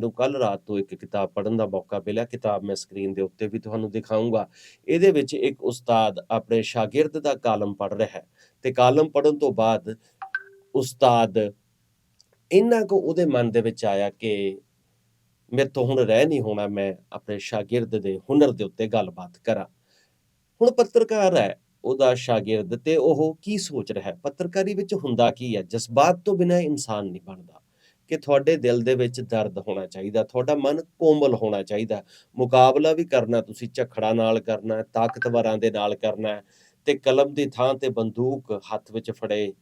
ਨੂੰ ਕੱਲ ਰਾਤ ਤੋਂ ਇੱਕ ਕਿਤਾਬ ਪੜ੍ਹਨ ਦਾ ਮੌਕਾ ਮਿਲਿਆ, ਕਿਤਾਬ ਮੈਂ ਸਕਰੀਨ ਦੇ ਉੱਤੇ ਵੀ ਤੁਹਾਨੂੰ ਦਿਖਾਊਂਗਾ। ਇਹਦੇ ਵਿੱਚ ਇੱਕ ਉਸਤਾਦ ਆਪਣੇ ਸ਼ਾਗਿਰਦ ਦਾ ਕਾਲਮ ਪੜ੍ਹ ਰਿਹਾ ਹੈ ਤੇ ਕਾਲਮ ਪੜ੍ਹਨ ਤੋਂ ਬਾਅਦ ਉਸਤਾਦ ਇੰਨਾ ਕੁ ਉਹਦੇ ਮਨ ਦੇ ਵਿੱਚ ਆਇਆ ਕਿ ਮੇਰੇ ਤੋਂ ਹੁਣ ਰਹਿ ਨਹੀਂ ਹੋਣਾ, ਮੈਂ ਆਪਣੇ ਸ਼ਾਗਿਰਦ ਦੇ ਹੁਨਰ ਦੇ ਉੱਤੇ ਗੱਲਬਾਤ ਕਰਾਂ। ਹੁਣ ਪੱਤਰਕਾਰ ਹੈ ਉਹਦਾ ਸ਼ਾਗਿਰਦ ਤੇ ਉਹ ਕੀ ਸੋਚ ਰਿਹਾ ਹੈ? ਪੱਤਰਕਾਰੀ ਵਿੱਚ ਹੁੰਦਾ ਕੀ ਹੈ? ਜਜ਼ਬਾਤ ਤੋਂ ਬਿਨਾਂ ਇਨਸਾਨ ਨਹੀਂ ਬਣਦਾ। ਕਿ ਤੁਹਾਡੇ ਦਿਲ ਦੇ ਵਿੱਚ ਦਰਦ ਹੋਣਾ ਚਾਹੀਦਾ, ਤੁਹਾਡਾ ਮਨ ਕੋਮਲ ਹੋਣਾ ਚਾਹੀਦਾ। ਮੁਕਾਬਲਾ ਵੀ ਕਰਨਾ, ਤੁਸੀਂ ਝਖੜਾ ਨਾਲ ਕਰਨਾ, ਤਾਕਤਵਰਾਂ ਦੇ ਨਾਲ ਕਰਨਾ ਤੇ ਕਲਮ ਦੀ ਥਾਂ ਤੇ ਬੰਦੂਕ ਹੱਥ ਵਿੱਚ ਫੜੇ,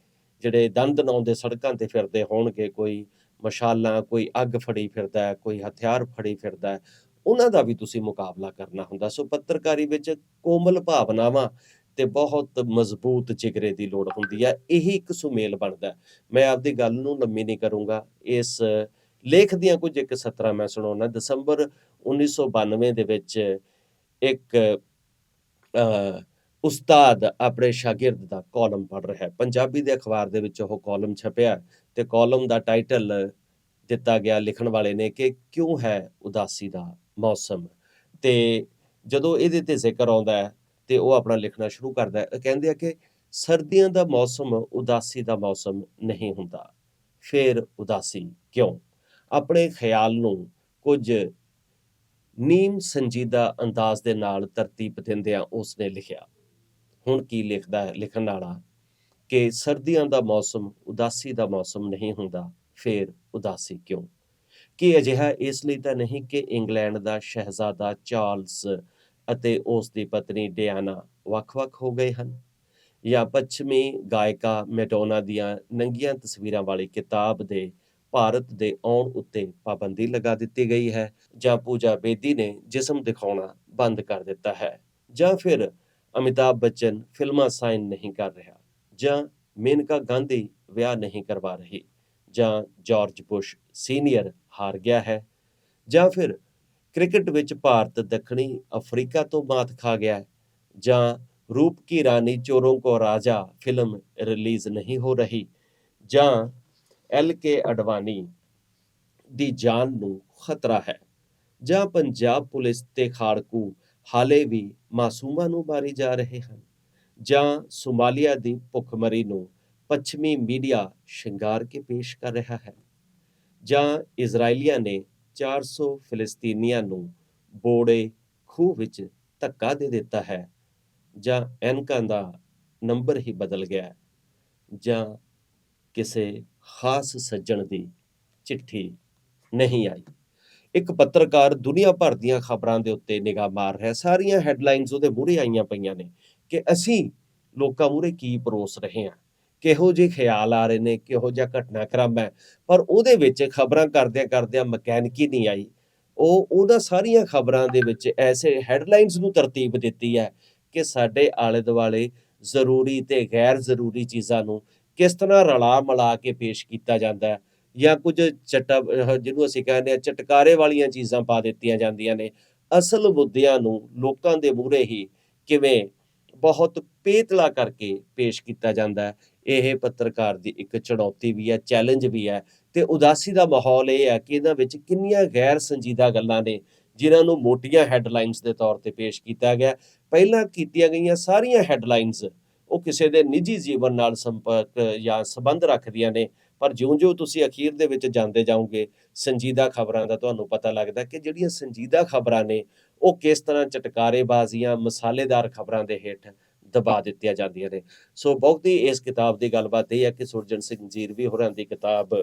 ਜਿਹੜੇ ਦੰਦ ਨਾਉਂਦੇ ਸੜਕਾਂ ਤੇ ਫਿਰਦੇ ਹੋਣਗੇ, ਕੋਈ ਮਸ਼ਾਲਾਂ, ਕੋਈ ਅੱਗ ਫੜੀ ਫਿਰਦਾ ਕੋਈ ਹਥਿਆਰ ਫੜੀ ਫਿਰਦਾ ਉਹਨਾਂ ਦਾ ਵੀ ਤੁਸੀਂ ਮੁਕਾਬਲਾ ਕਰਨਾ ਹੁੰਦਾ। ਸੋ ਪੱਤਰਕਾਰੀ ਵਿੱਚ ਕੋਮਲ ਭਾਵਨਾਵਾਂ ਤੇ ਬਹੁਤ ਮਜ਼ਬੂਤ ਜਿਗਰੇ ਦੀ ਲੋੜ ਹੁੰਦੀ ਹੈ ਇਹੀ ਇੱਕ ਸੁਮੇਲ ਬਣਦਾ। ਮੈਂ ਆਪਦੀ ਗੱਲ ਨੂੰ ਲੰਮੀ ਨਹੀਂ ਕਰੂੰਗਾ। ਇਸ ਲੇਖ ਦੀਆਂ ਕੁਝ ਇੱਕ ਸਤਰਾਂ ਮੈਂ ਸੁਣਾਉਣਾ ਦਸੰਬਰ 1992 ਦੇ ਵਿੱਚ ਇੱਕ ਉਸਤਾਦ ਆਪਣੇ ਸ਼ਾਗਿਰਦ ਦਾ ਕਾਲਮ ਪੜ੍ਹ ਰਿਹਾ ਪੰਜਾਬੀ ਦੇ ਅਖਬਾਰ ਦੇ ਵਿੱਚ ਉਹ ਕਾਲਮ ਛਪਿਆ ਤੇ ਕਾਲਮ ਦਾ ਟਾਈਟਲ ਦਿੱਤਾ ਗਿਆ ਲਿਖਣ ਵਾਲੇ ਨੇ ਕਿ ਕਿਉਂ ਹੈ ਉਦਾਸੀ ਦਾ ਮੌਸਮ? ਤੇ ਜਦੋਂ ਇਹਦੇ ਤੇ ਜ਼ਿਕਰ ਆਉਂਦਾ ਹੈ ਤੇ ਉਹ ਆਪਣਾ ਲਿਖਣਾ ਸ਼ੁਰੂ ਕਰਦਾ ਹੈ। ਕਹਿੰਦੇ ਆ ਕਿ ਸਰਦੀਆਂ ਦਾ ਮੌਸਮ ਉਦਾਸੀ ਦਾ ਮੌਸਮ ਨਹੀਂ ਹੁੰਦਾ। ਫੇਰ ਉਦਾਸੀ ਕਿਉਂ? ਆਪਣੇ ਖਿਆਲ ਨੂੰ ਕੁਝ ਨੀਮ ਸੰਜੀਦਾ ਅੰਦਾਜ਼ ਦੇ ਨਾਲ ਤਰਤੀਬ ਦਿੰਦਿਆਂ ਉਸਨੇ ਲਿਖਿਆ। ਹੁਣ ਕੀ ਲਿਖਦਾ ਹੈ? ਲਿਖਣ ਵਾਲਾ, ਕਿ ਸਰਦੀਆਂ ਦਾ ਮੌਸਮ ਉਦਾਸੀ ਦਾ ਮੌਸਮ ਨਹੀਂ ਹੁੰਦਾ, ਫੇਰ ਉਦਾਸੀ ਕਿਉਂ? ਕੀ ਅਜਿਹਾ ਇਸ ਲਈ ਤਾਂ ਨਹੀਂ ਕਿ ਇੰਗਲੈਂਡ ਦਾ ਸ਼ਹਿਜ਼ਾਦਾ ਚਾਰਲਸ ਅਤੇ ਉਸ ਦੀ ਪਤਨੀ ਡਿਆਨਾ ਵੱਖ-ਵੱਖ ਹੋ ਗਏ ਹਨ। ਜਾਂ ਪੱਛਮੀ ਗਾਇਕਾ ਮੈਡੋਨਾ ਦੀਆਂ ਨੰਗੀਆਂ ਤਸਵੀਰਾਂ ਵਾਲੀ ਕਿਤਾਬ ਦੇ ਭਾਰਤ ਦੇ ਆਉਣ ਉੱਤੇ ਪਾਬੰਦੀ ਲਗਾ ਦਿੱਤੀ ਗਈ ਹੈ ਜਾਂ ਪੂਜਾ ਬੇਦੀ ਨੇ ਜਿਸਮ ਦਿਖਾਉਣਾ ਬੰਦ ਕਰ ਦਿੱਤਾ ਹੈ। ਜਾਂ ਫਿਰ ਅਮਿਤਾਭ ਬੱਚਨ ਫਿਲਮਾਂ ਸਾਈਨ ਨਹੀਂ ਕਰ ਰਿਹਾ ਜਾਂ ਮੇਨਕਾ ਗਾਂਧੀ ਵਿਆਹ ਨਹੀਂ ਕਰਵਾ ਰਹੀ ਜਾਂ ਜਾਰਜ ਬੁਸ਼ ਸੀਨੀਅਰ ਹਾਰ ਗਿਆ ਹੈ। ਜਾਂ ਫਿਰ ਕ੍ਰਿਕਟ ਵਿੱਚ ਭਾਰਤ ਦੱਖਣੀ ਅਫਰੀਕਾ ਤੋਂ ਬਾਤ ਖਾ ਗਿਆ ਜਾਂ ਰੂਪ ਕੀ ਰਾਨੀ ਚੋਰੋਂ ਕੋ ਰਾਜਾ ਫਿਲਮ ਰਿਲੀਜ਼ ਨਹੀਂ ਹੋ ਰਹੀ, ਜਾਂ ਐਲ ਕੇ ਅਡਵਾਨੀ ਦੀ ਜਾਨ ਨੂੰ ਖਤਰਾ ਹੈ, ਜਾਂ ਪੰਜਾਬ ਪੁਲਿਸ ਤੇ ਖਾੜਕੂ ਹਾਲੇ ਵੀ ਮਾਸੂਮਾਂ ਨੂੰ ਮਾਰੀ ਜਾ ਰਹੇ ਹਨ, ਜਾਂ ਸੋਮਾਲੀਆ ਦੀ ਭੁੱਖਮਰੀ ਨੂੰ ਪੱਛਮੀ ਮੀਡੀਆ ਸ਼ਿੰਗਾਰ ਕੇ ਪੇਸ਼ ਕਰ ਰਿਹਾ ਹੈ, ਜਾਂ ਇਜ਼ਰਾਈਲੀਆਂ ਨੇ 400 ਫਿਲਿਸਤੀਨੀਆਂ ਨੂੰ ਬੋੜੇ ਖੂਹ ਵਿੱਚ ਧੱਕਾ ਦੇ ਦਿੱਤਾ ਹੈ ਜਾਂ ਐਨਕਾਂ ਦਾ ਨੰਬਰ ਹੀ ਬਦਲ ਗਿਆ ਜਾਂ ਕਿਸੇ ਖਾਸ ਸੱਜਣ ਦੀ ਚਿੱਠੀ ਨਹੀਂ ਆਈ। ਇੱਕ ਪੱਤਰਕਾਰ ਦੁਨੀਆ ਭਰ ਦੀਆਂ ਖਬਰਾਂ ਦੇ ਉੱਤੇ ਨਿਗਾਹ ਮਾਰ ਰਿਹਾ ਸਾਰੀਆਂ ਹੈਡਲਾਈਨਸ ਉਹਦੇ ਮੂਹਰੇ ਆਈਆਂ ਪਈਆਂ ਨੇ ਕਿ ਅਸੀਂ ਲੋਕਾਂ ਮੂਹਰੇ ਕੀ ਪਰੋਸ ਰਹੇ ਹਾਂ। ਕਿਹੋ ਜਿਹੇ ਖਿਆਲ ਆ ਰਹੇ ਨੇ, ਕਿਹੋ ਜਿਹਾ ਘਟਨਾਕ੍ਰਮ ਹੈ। ਪਰ ਉਹਦੇ ਵਿੱਚ ਖਬਰਾਂ ਕਰਦਿਆਂ ਕਰਦਿਆਂ ਮਕੈਨਿਕੀ ਨਹੀਂ ਆਈ। ਉਹ ਉਹਨਾਂ ਸਾਰੀਆਂ ਖਬਰਾਂ ਦੇ ਵਿੱਚ ਐਸੇ ਹੈਡਲਾਈਨਸ ਨੂੰ ਤਰਤੀਬ ਦਿੱਤੀ ਹੈ ਕਿ ਸਾਡੇ ਆਲੇ ਦੁਆਲੇ ਜ਼ਰੂਰੀ ਤੇ ਗੈਰ ਜ਼ਰੂਰੀ ਚੀਜ਼ਾਂ ਨੂੰ ਕਿਸ ਤਰ੍ਹਾਂ ਰਲਾ ਮਿਲਾ ਕੇ ਪੇਸ਼ ਕੀਤਾ ਜਾਂਦਾ ਹੈ ਜਾਂ ਕੁਝ ਚਟਾ ਜਿਹਨੂੰ ਅਸੀਂ ਕਹਿੰਦੇ ਆ ਚਟਕਾਰੇ ਵਾਲੀਆਂ ਚੀਜ਼ਾਂ ਪਾ ਦਿੱਤੀਆਂ ਜਾਂਦੀਆਂ ਨੇ। ਅਸਲ ਮੁੱਦਿਆਂ ਨੂੰ ਲੋਕਾਂ ਦੇ ਮੂਹਰੇ ਹੀ ਕਿਵੇਂ ਬਹੁਤ ਪੇਤਲਾ ਕਰਕੇ ਪੇਸ਼ ਕੀਤਾ ਜਾਂਦਾ ਹੈ। ਇਹ ਪੱਤਰਕਾਰ ਦੀ ਇੱਕ ਚੁਣੌਤੀ ਵੀ ਹੈ ਚੈਲੰਜ ਵੀ ਹੈ ਤੇ ਉਦਾਸੀ ਦਾ ਮਾਹੌਲ ਇਹ ਹੈ ਕਿ ਇਹਨਾਂ ਵਿੱਚ ਕਿੰਨੀਆਂ ਗੈਰ ਸੰਜੀਦਾ ਗੱਲਾਂ ਨੇ ਜਿਨ੍ਹਾਂ ਨੂੰ ਮੋਟੀਆਂ ਹੈਡਲਾਈਨਸ ਦੇ ਤੌਰ ਤੇ ਪੇਸ਼ ਕੀਤਾ ਗਿਆ। ਪਹਿਲਾਂ ਕੀਤੀਆਂ ਗਈਆਂ ਸਾਰੀਆਂ ਹੈਡਲਾਈਨਸ ਉਹ ਕਿਸੇ ਦੇ ਨਿੱਜੀ ਜੀਵਨ ਨਾਲ ਸੰਪਰਕ ਜਾਂ ਸੰਬੰਧ ਰੱਖਦੀਆਂ ਨੇ, ਪਰ ਜਿਉਂ-ਜਿਉਂ ਤੁਸੀਂ ਅਖੀਰ ਦੇ ਵਿੱਚ ਜਾਂਦੇ ਜਾਓਗੇ, ਸੰਜੀਦਾ ਖਬਰਾਂ ਦਾ ਤੁਹਾਨੂੰ ਪਤਾ ਲੱਗਦਾ ਕਿ ਜਿਹੜੀਆਂ ਸੰਜੀਦਾ ਖਬਰਾਂ ਨੇ ਉਹ ਕਿਸ ਤਰ੍ਹਾਂ ਚਟਕਾਰੇਬਾਜ਼ੀਆਂ, ਮਸਾਲੇਦਾਰ ਖਬਰਾਂ ਦੇ ਹੇਠ ਦਬਾ ਦਿੱਤੀਆਂ ਜਾਂਦੀਆਂ ਨੇ। ਸੋ ਬਹੁਤੀ ਇਸ ਕਿਤਾਬ ਦੀ ਗੱਲਬਾਤ ਇਹ ਹੈ ਕਿ ਸੁਰਜਨ ਸਿੰਘ ਜੀਰਵੀ ਹੋਰਾਂ ਦੀ ਕਿਤਾਬ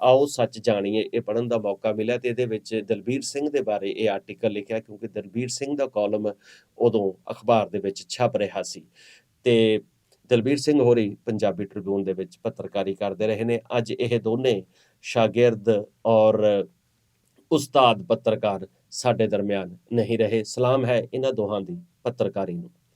ਆਓ ਸੱਚ ਜਾਣੀਏ, ਇਹ ਪੜਨ ਦਾ ਮੌਕਾ ਮਿਲਿਆ ਤੇ ਇਹਦੇ ਵਿੱਚ ਦਲਬੀਰ ਸਿੰਘ ਦੇ ਬਾਰੇ ਇਹ ਆਰਟੀਕਲ ਲਿਖਿਆ ਕਿਉਂਕਿ ਦਲਬੀਰ ਸਿੰਘ ਦਾ ਕਾਲਮ ਉਦੋਂ ਅਖਬਾਰ ਦੇ ਵਿੱਚ ਛਪ ਰਿਹਾ ਸੀ। ਤੇ ਦਲਬੀਰ ਸਿੰਘ ਹੋਰੀ ਪੰਜਾਬੀ ਟ੍ਰਿਬਿਊਨ ਦੇ ਵਿੱਚ ਪੱਤਰਕਾਰੀ ਕਰਦੇ ਰਹੇ ਨੇ। ਅੱਜ ਇਹ ਦੋਨੇ ਸ਼ਾਗਿਰਦ ਔਰ ਉਸਤਾਦ ਪੱਤਰਕਾਰ ਸਾਡੇ ਦਰਮਿਆਨ ਨਹੀਂ ਰਹੇ। ਸਲਾਮ ਹੈ ਇਹਨਾਂ ਦੋਹਾਂ ਦੀ ਪੱਤਰਕਾਰੀ ਨੂੰ।